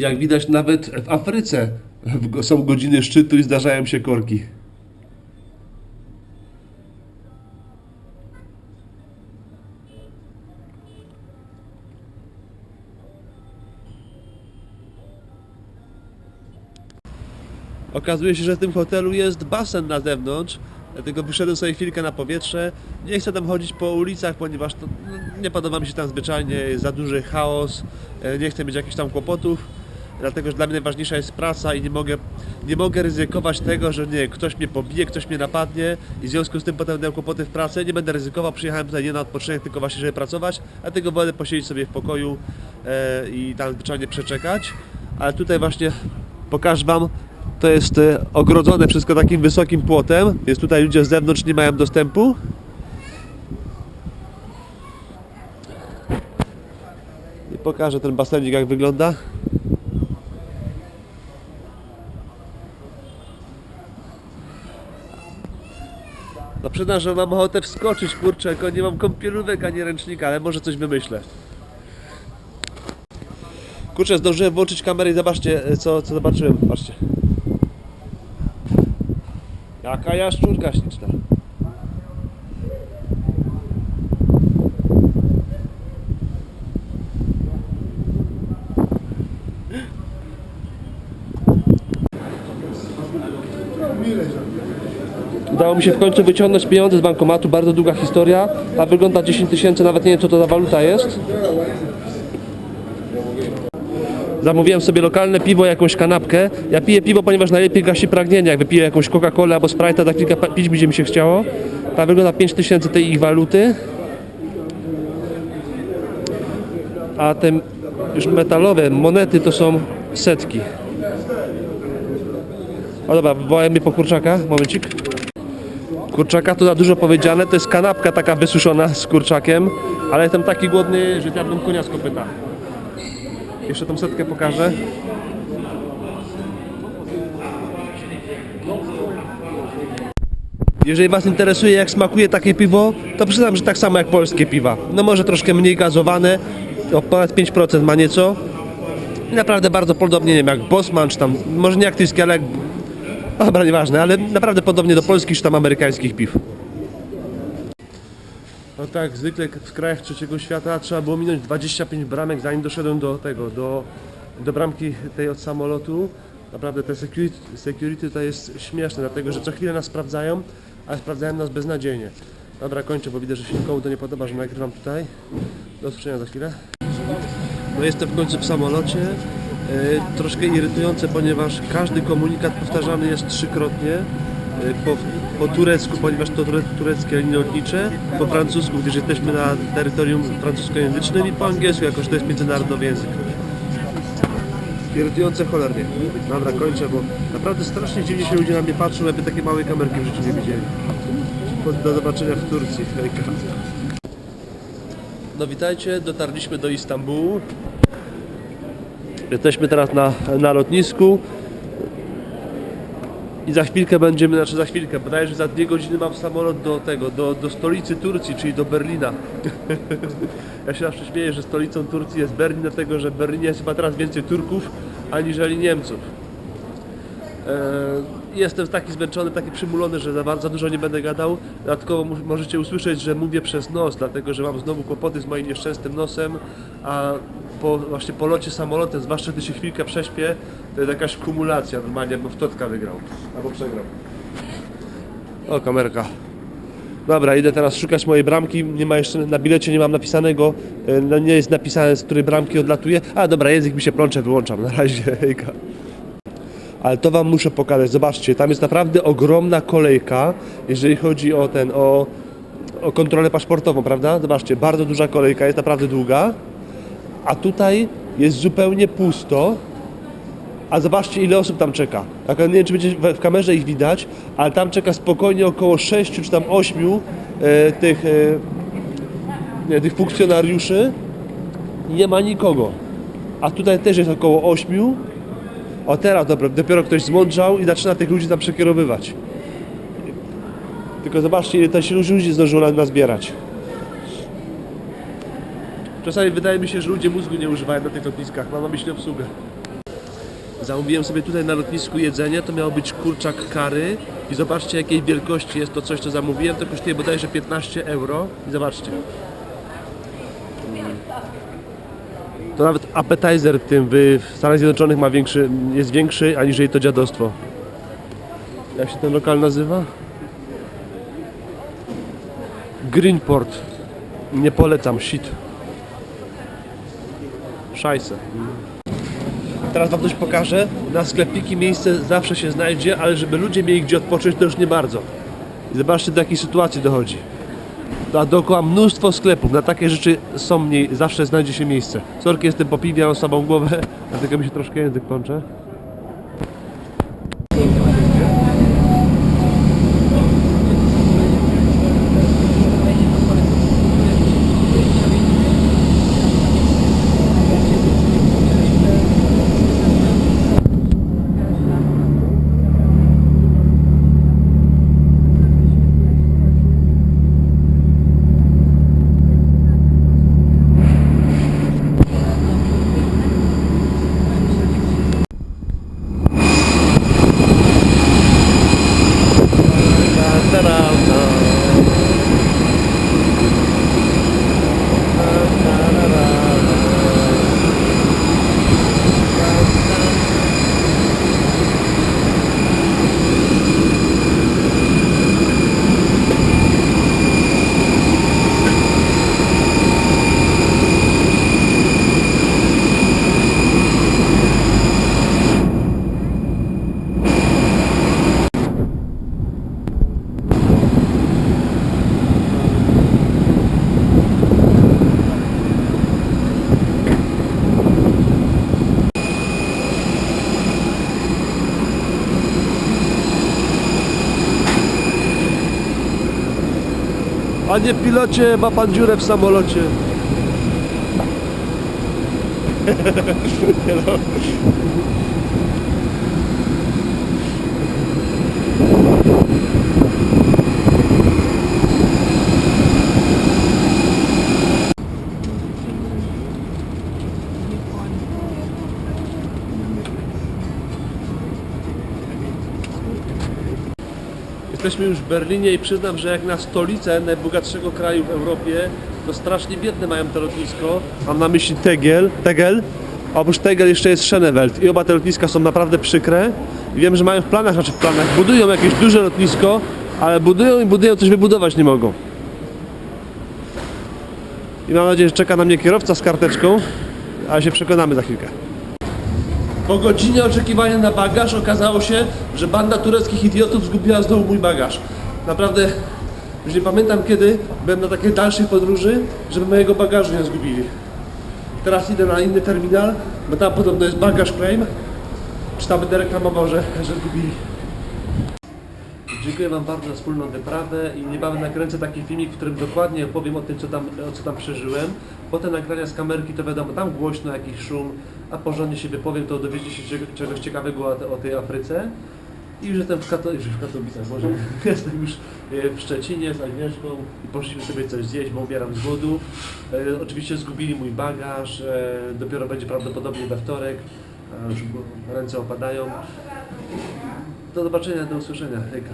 Jak widać, nawet w Afryce są godziny szczytu i zdarzają się korki. Okazuje się, że w tym hotelu jest basen na zewnątrz, dlatego wyszedłem sobie chwilkę na powietrze. Nie chcę tam chodzić po ulicach, ponieważ to, no, nie podoba mi się tam zwyczajnie, jest za duży chaos, e, nie chcę mieć jakichś tam kłopotów, dlatego że dla mnie najważniejsza jest praca i nie mogę, nie mogę ryzykować tego, że nie, ktoś mnie pobije, ktoś mnie napadnie i w związku z tym potem będę kłopoty w pracy, nie będę ryzykował, przyjechałem tutaj nie na odpoczynek, tylko właśnie, żeby pracować, dlatego wolę posiedzieć sobie w pokoju e, i tam zwyczajnie przeczekać, ale tutaj właśnie pokażę Wam, to jest e, ogrodzone wszystko takim wysokim płotem, więc tutaj ludzie z zewnątrz nie mają dostępu. I pokażę ten basenik jak wygląda. No przyznam, że mam ochotę wskoczyć, kurczę, tylko nie mam kąpielówek ani ręcznika, ale może coś wymyślę. Kurczę, zdążyłem włączyć kamerę i zobaczcie, e, co, co zobaczyłem. Patrzcie. Jaka jaszczurka śliczna. Udało mi się w końcu wyciągnąć pieniądze z bankomatu, bardzo długa historia. A wygląda 10 tysięcy, nawet nie wiem co to za waluta jest. Zamówiłem sobie lokalne piwo, jakąś kanapkę. Ja piję piwo, ponieważ najlepiej gasi pragnienie. Jak wypiję jakąś Coca-Colę albo Sprite'a, za kilka pić będzie mi się chciało. Ta wygląda 5000 tej ich waluty. A te już metalowe monety to są setki. O dobra, wołałem mnie po kurczaka, momencik. Kurczaka to za dużo powiedziane, to jest kanapka taka wysuszona z kurczakiem, ale jestem taki głodny, że zjadłem konia z kopyta. Jeszcze tą setkę pokażę. Jeżeli Was interesuje jak smakuje takie piwo, to przyznam, że tak samo jak polskie piwa. No może troszkę mniej gazowane, o ponad 5% ma nieco. I naprawdę bardzo podobnie, nie wiem, jak Bosman, czy tam, może nie jak tyjski, ale jak... O, dobra, nieważne, ale naprawdę podobnie do polskich, czy tam amerykańskich piw. No tak, zwykle w krajach trzeciego świata trzeba było minąć 25 bramek, zanim doszedłem do tego, do, do bramki tej od samolotu. Naprawdę te security, security tutaj jest śmieszne, dlatego że co chwilę nas sprawdzają, ale sprawdzają nas beznadziejnie. Dobra, kończę, bo widzę, że się nikomu to nie podoba, że nagrywam tutaj. Do usłyszenia za chwilę. No jestem w końcu w samolocie. E, troszkę irytujące, ponieważ każdy komunikat powtarzany jest trzykrotnie. E, po, po turecku, ponieważ to ture, tureckie linie lotnicze, po francusku, gdyż jesteśmy na terytorium francuskojęzycznym i po angielsku, jako że to jest międzynarodowy język. Irytujące cholernie. Dobra, kończę, bo naprawdę strasznie dziwnie się ludzie na mnie patrzą, jakby takie małe kamerki w życiu nie widzieli. Do zobaczenia w Turcji. Hejka. No witajcie, dotarliśmy do Istambułu. Jesteśmy teraz na, na lotnisku. I za chwilkę będziemy, znaczy za chwilkę, bodajże za dwie godziny mam samolot do tego, do, do stolicy Turcji, czyli do Berlina. ja się zawsze śmieję, że stolicą Turcji jest Berlin, dlatego że w Berlinie jest chyba teraz więcej Turków, aniżeli Niemców. E, Jestem taki zmęczony, taki przymulony, że za bardzo dużo nie będę gadał. Dodatkowo możecie usłyszeć, że mówię przez nos, dlatego że mam znowu kłopoty z moim nieszczęsnym nosem, a po, właśnie po locie samolotem, zwłaszcza gdy się chwilkę prześpię, to jest jakaś kumulacja normalnie, bo w totka wygrał, albo przegrał. O, kamerka. Dobra, idę teraz szukać mojej bramki. Nie ma jeszcze na bilecie, nie mam napisanego. e, No nie jest napisane, z której bramki odlatuje. A dobra, język mi się plącze, wyłączam. Na razie, hejka. Ale to wam muszę pokazać. Zobaczcie, tam jest naprawdę ogromna kolejka, jeżeli chodzi o ten, o, o kontrolę paszportową, prawda? Zobaczcie, bardzo duża kolejka, jest naprawdę długa. A tutaj jest zupełnie pusto. A zobaczcie ile osób tam czeka. Tak, nie wiem czy będzie w, kamerze ich widać, ale tam czeka spokojnie około 6 czy tam 8 e, tych, e, nie, tych funkcjonariuszy. Nie ma nikogo. A tutaj też jest około 8. O teraz dobra, dopiero ktoś zmądrzał i zaczyna tych ludzi tam przekierowywać. Tylko zobaczcie ile też ludzi zdążyło na- nazbierać. Czasami wydaje mi się, że ludzie mózgu nie używają na tych lotniskach. Mam na myśli obsługę. Zamówiłem sobie tutaj na lotnisku jedzenie, to miało być kurczak kary i zobaczcie jakiej wielkości jest to coś, co zamówiłem, to kosztuje bodajże 15 euro i zobaczcie. To nawet appetizer w tym w Stanach Zjednoczonych ma większy, jest większy aniżeli to dziadostwo. Jak się ten lokal nazywa? Greenport. Nie polecam, shit. Szajse. Teraz wam coś pokażę. Na sklepiki miejsce zawsze się znajdzie, ale żeby ludzie mieli gdzie odpocząć, to już nie bardzo. I zobaczcie do jakiej sytuacji dochodzi. A dookoła mnóstwo sklepów. Na takie rzeczy są mniej, zawsze znajdzie się miejsce. Sorki jestem po piwie, mam samą głowę, dlatego mi się troszkę język plącze. Panie pilocie, ma pan dziurę w samolocie. Jesteśmy już w Berlinie i przyznam, że jak na stolicę najbogatszego kraju w Europie, to strasznie biedne mają to lotnisko. Mam na myśli Tegel, Tegel. a oprócz Tegel jeszcze jest Schönewald i oba te lotniska są naprawdę przykre. I wiem, że mają w planach, znaczy w planach, budują jakieś duże lotnisko, ale budują i budują, coś wybudować nie mogą. I mam nadzieję, że czeka na mnie kierowca z karteczką, ale się przekonamy za chwilkę. Po godzinie oczekiwania na bagaż okazało się, że banda tureckich idiotów zgubiła znowu mój bagaż. Naprawdę, już nie pamiętam kiedy byłem na takiej dalszej podróży, żeby mojego bagażu nie zgubili. Teraz idę na inny terminal, bo tam podobno jest bagaż claim. Czy tam będę reklamował, że, że zgubili. Dziękuję Wam bardzo za wspólną wyprawę i niebawem nakręcę taki filmik, w którym dokładnie opowiem o tym, co tam, o co tam przeżyłem. Potem nagrania z kamerki to wiadomo, tam głośno, jakiś szum, a porządnie się wypowiem, to dowiecie się czego- czegoś ciekawego o, te- o tej Afryce. I już jestem w, Kato- już w Katowicach, może jestem już e, w Szczecinie z Agnieszką i poszliśmy sobie coś zjeść, bo umieram z głodu. E, oczywiście zgubili mój bagaż, e, dopiero będzie prawdopodobnie we wtorek, a już ręce opadają. Do zobaczenia, do usłyszenia. Hejka.